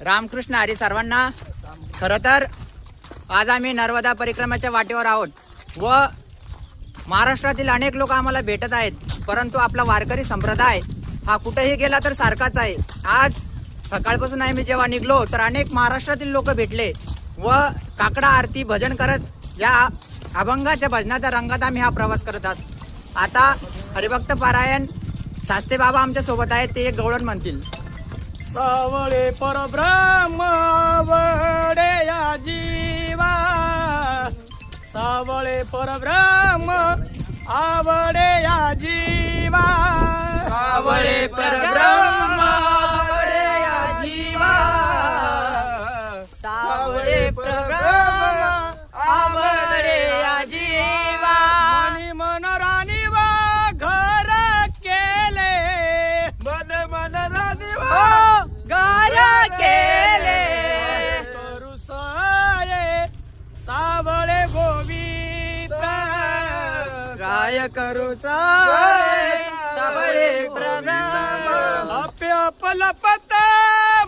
रामकृष्ण हरी सर्वांना. खरं तर आज आम्ही नर्मदा परिक्रमाच्या वाटेवर आहोत व महाराष्ट्रातील अनेक लोक आम्हाला भेटत आहेत परंतु आपला वारकरी संप्रदाय हा कुठेही गेला तर सारखाच आहे. आज सकाळपासून आम्ही जेव्हा निघलो तर अनेक महाराष्ट्रातील लोक भेटले व काकडा आरती भजन करत या अभंगाच्या भजनाच्या रंगात आम्ही हा प्रवास करत आहोत. आता हरिभक्त पारायण सास्ते बाबा आमच्यासोबत आहेत ते एक गवळण म्हणतील. सावळे परब्रह्म आवडे या जीवा सावळे परब्रह्म आवडे या जीवा काय करू सावळे परब्रह्म आपे अपलपत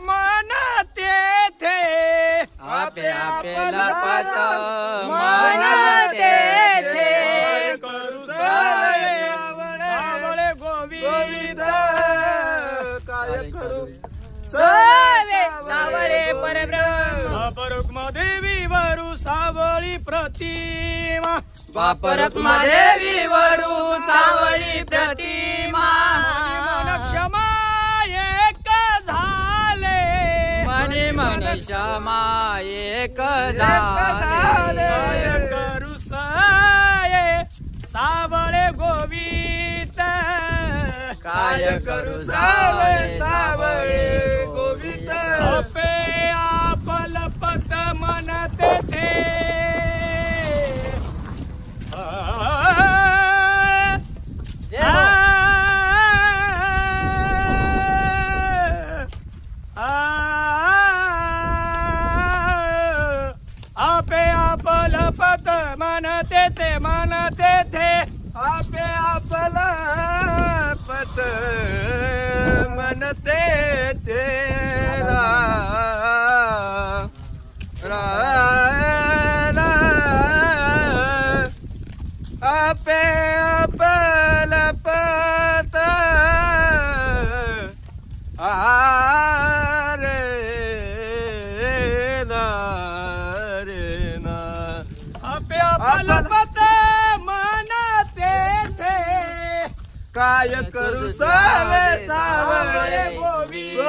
मन तेथे आपे आपे लपत मन तेथे करू सये सावळे गोविंद. काय करू सावे सावळे परब्रह्म. अपरुक्म देवी वरु सावळी. प्रतिमा. वापरक देवी वरू सावळी प्रतिमा क्षमा एक झाले. मनी मन क्षमा एक झाले. काय करू सये सावळे गोविंद. काय करू सावळे? सावळे. मन तेथे मन तेथे आपे आपला पत मनते तेरा। रायला आपे आपलपत मन तेथे काय करू सावे सावळे? गोविंद